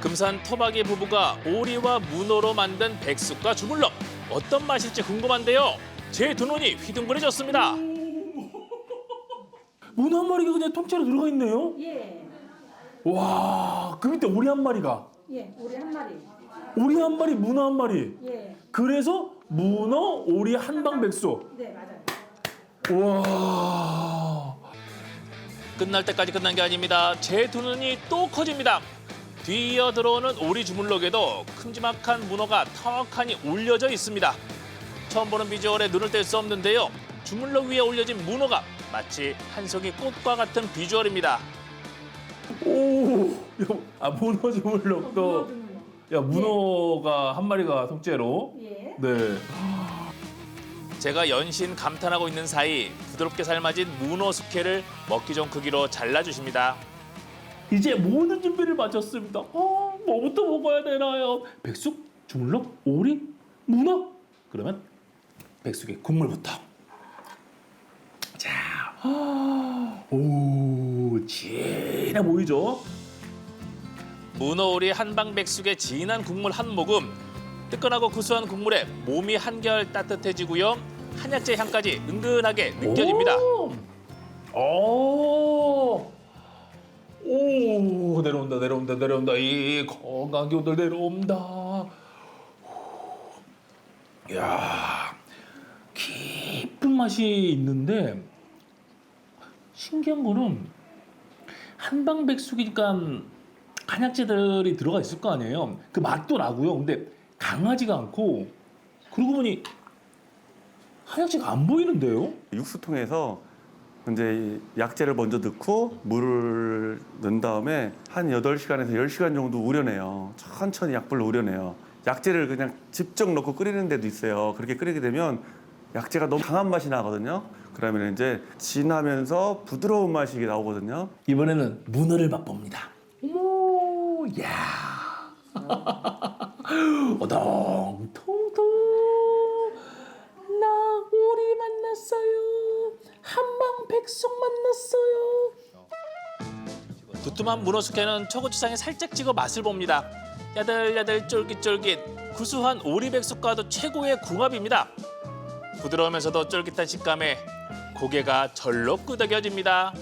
금산 토박이 부부가 오리와 문어로 만든 백숙과 주물럭 어떤 맛일지 궁금한데요. 제 두 눈이 휘둥그레졌습니다. 문어 한 마리가 그냥 통째로 들어가 있네요. 예, 와, 그 밑에 오리 한 마리가. 예, 우리 한 마리. 오리 한 마리, 문어 한 마리. 예, 그래서 문어, 오리 한방 백숙. 네 맞아요. 와. 끝날 때까지 끝난 게 아닙니다. 제 두 눈이 또 커집니다. 뒤이어 들어오는 오리 주물럭에도 큼지막한 문어가 턱하니 올려져 있습니다. 처음 보는 비주얼에 눈을 뗄 수 없는데요. 주물럭 위에 올려진 문어가 마치 한 송이 꽃과 같은 비주얼입니다. 오, 야, 아 문어 주물럭도. 거. 야 문어가 한 마리가 통째로. 예, 네. 제가 연신 감탄하고 있는 사이 부드럽게 삶아진 문어 숙회를 먹기 좋은 크기로 잘라주십니다. 이제 모든 준비를 마쳤습니다. 어, 뭐부터 먹어야 되나요? 백숙, 주물럭, 오리, 문어. 그러면 백숙의 국물부터. 자, 아, 오, 진해 보이죠? 문어오리 한방백숙의 진한 국물 한 모금 뜨끈하고 구수한 국물에 몸이 한결 따뜻해지고요 한약재 향까지 은근하게 느껴집니다 오, 오, 오, 내려온다, 내려온다, 내려온다. 이 건강 기운들 내려온다. 야, 깊은 맛이 있는데 신기한 거는 한방백숙이니까 한약재들이 들어가 있을 거 아니에요. 그 맛도 나고요. 근데 강하지가 않고 그러고 보니 한약재가 안 보이는데요. 육수통에서 이제 이 약재를 먼저 넣고 물을 넣은 다음에 한 8시간에서 10시간 정도 우려내요. 천천히 약불로 우려내요. 약재를 그냥 직접 넣고 끓이는 데도 있어요. 그렇게 끓이게 되면 약재가 너무 강한 맛이 나거든요. 그러면 이제 진하면서 부드러운 맛이 나오거든요. 이번에는 문어를 맛봅니다. 어머, 야, 어덩 통통 나 오리 만났어요. 백숙 만났어요. 두툼한 문어 숙회는 초고추장에 살짝 찍어 맛을 봅니다 야들야들 쫄깃쫄깃 구수한 오리백숙과도 최고의 궁합입니다 부드러우면서도 쫄깃한 식감에 고개가 절로 끄덕여집니다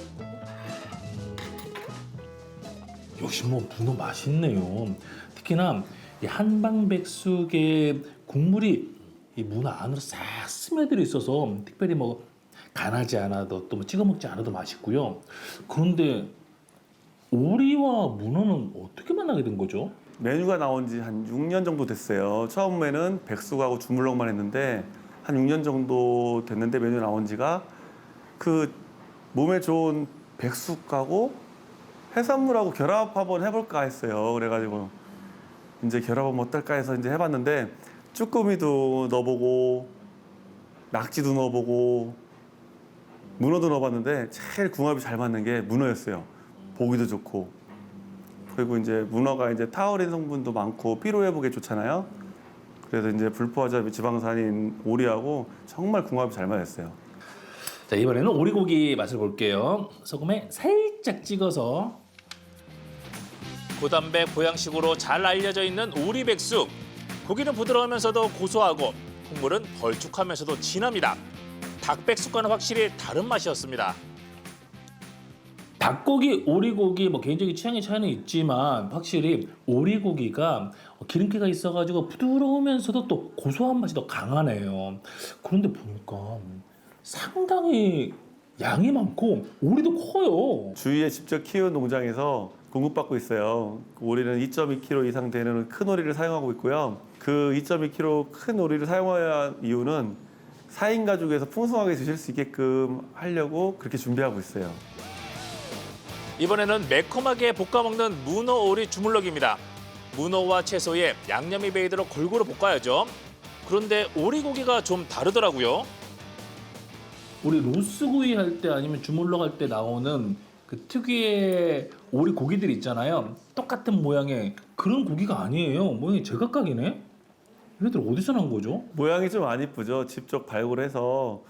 역시 뭐 문어 맛있네요. 특히나 이 한방 백숙의 국물이 이 문어 안으로 싹 스며들어 있어서 특별히 뭐 간하지 않아도 또뭐 찍어 먹지 않아도 맛있고요. 그런데 오리와 문어는 어떻게 만나게 된 거죠? 메뉴가 나온 지 한 6년 정도 됐어요. 처음에는 백숙하고 주물럭만 했는데 한 6년 정도 됐는데 메뉴 나온 지가 그 몸에 좋은 백숙하고 해산물하고 결합 한번 해볼까 했어요. 그래가지고 이제 결합하면 어떨까 해서 이제 해봤는데 쭈꾸미도 넣어보고 낙지도 넣어보고 문어도 넣어봤는데 제일 궁합이 잘 맞는 게 문어였어요. 보기도 좋고 그리고 이제 문어가 이제 타우린 성분도 많고 피로 회복에 좋잖아요. 그래서 이제 불포화자비 지방산인 오리하고 정말 궁합이 잘 맞았어요. 자 이번에는 오리고기 맛을 볼게요. 소금에 살짝 찍어서 고단백 보양식으로 잘 알려져 있는 오리백숙 고기는 부드러우면서도 고소하고 국물은 걸쭉하면서도 진합니다 닭백숙과는 확실히 다른 맛이었습니다 닭고기, 오리고기 뭐 개인적인 취향의 차이는 있지만 확실히 오리고기가 기름기가 있어가지고 부드러우면서도 또 고소한 맛이 더 강하네요. 그런데 보니까 상당히 양이 많고 오리도 커요. 주위에 직접 키운 농장에서 공급받고 있어요. 그 오리는 2.2kg 이상 되는 큰 오리를 사용하고 있고요. 그 2.2kg 큰 오리를 사용한 이유는 4인 가족에서 풍성하게 드실 수 있게끔 하려고 그렇게 준비하고 있어요. 이번에는 매콤하게 볶아 먹는 문어 오리 주물럭입니다 문어와 채소에 양념이 배이도록 골고루 볶아야죠 그런데 오리 고기가 좀 다르더라고요 우리 로스구이 할 때 아니면 주물럭 할 때 나오는 그 특유의 오리 고기들 있잖아요. 똑같은 모양의 그런 고기가 아니에요. 모양이 제각각이네. 얘네들 어디서 난 거죠? 모양이 좀 안 이쁘죠. 직접 발굴해서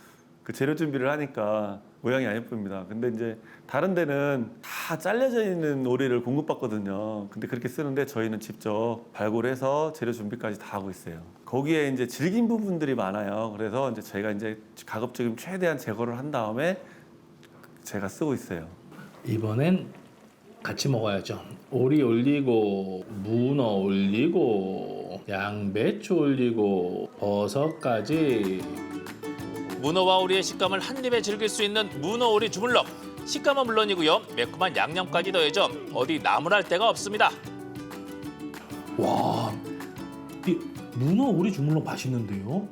그 재료 준비를 하니까 모양이 안 예쁩니다. 근데 이제 다른 데는 다 잘려져 있는 오리를 공급받거든요. 근데 그렇게 쓰는데 저희는 직접 발굴해서 재료 준비까지 다 하고 있어요. 거기에 이제 질긴 부분들이 많아요. 그래서 이제 저희가 이제 가급적이면 최대한 제거를 한 다음에 제가 쓰고 있어요. 이번엔 같이 먹어야죠. 오리 올리고 문어 올리고 양배추 올리고 버섯까지 문어와 오리의 식감을 한 입에 즐길 수 있는 문어 오리 주물럭. 식감은 물론이고요. 매콤한 양념까지 더해져 어디 나무랄 데가 없습니다. 와, 이 문어 오리 주물럭 맛있는데요.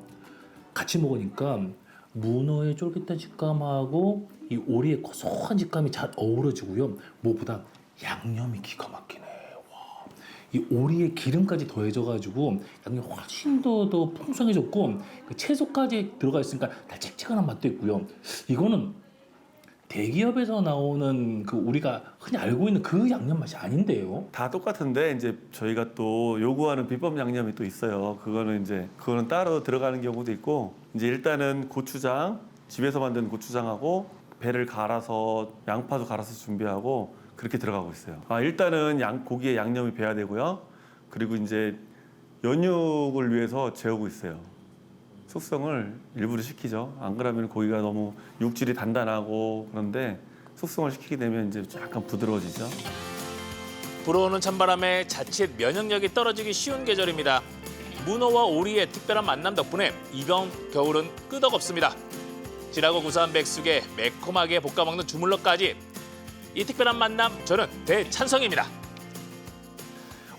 같이 먹으니까 문어의 쫄깃한 식감하고 이 오리의 고소한 식감이 잘 어우러지고요. 무엇보다 양념이 기가 막히네. 와, 이 오리의 기름까지 더해져가지고 양념이 훨씬 더, 더 풍성해졌고 그 채소까지 들어가 있으니까 달짝지근한 맛도 있고요. 이거는 대기업에서 나오는 그 우리가 흔히 알고 있는 그 양념 맛이 아닌데요. 다 똑같은데 이제 저희가 또 요구하는 비법 양념이 또 있어요. 그거는 이제 그거는 따로 들어가는 경우도 있고 이제 일단은 고추장 집에서 만든 고추장하고 배를 갈아서 양파도 갈아서 준비하고 그렇게 들어가고 있어요. 아 일단은 양 고기에 양념이 배야 되고요. 그리고 이제 연육을 위해서 재우고 있어요. 숙성을 일부러 시키죠. 안 그러면 고기가 너무 육질이 단단하고 그런데 숙성을 시키게 되면 이제 약간 부드러워지죠. 불어오는 찬바람에 자칫 면역력이 떨어지기 쉬운 계절입니다. 문어와 오리의 특별한 만남 덕분에 이번 겨울은 끄덕없습니다. 진하고 구수한 백숙에 매콤하게 볶아먹는 주물럭까지 이 특별한 만남 저는 대찬성입니다.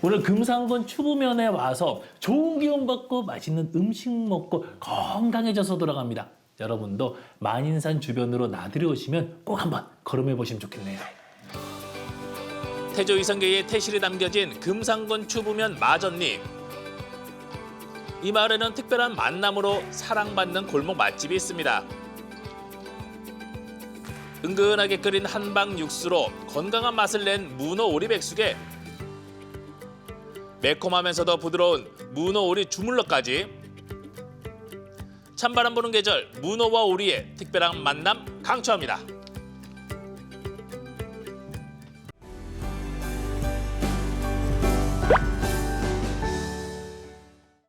오늘 금산군 추부면에 와서 좋은 기운 받고 맛있는 음식 먹고 건강해져서 돌아갑니다. 여러분도 만인산 주변으로 나들이 오시면 꼭 한번 걸음해 보시면 좋겠네요. 태조 이성계의 태실이 담겨진 금상군 추부면 마전리. 이 마을에는 특별한 만남으로 사랑받는 골목 맛집이 있습니다. 은근하게 끓인 한방 육수로 건강한 맛을 낸 문어 오리 백숙에 매콤하면서도 부드러운 문어 오리 주물럭까지 찬바람 부는 계절 문어와 오리의 특별한 만남 강추합니다.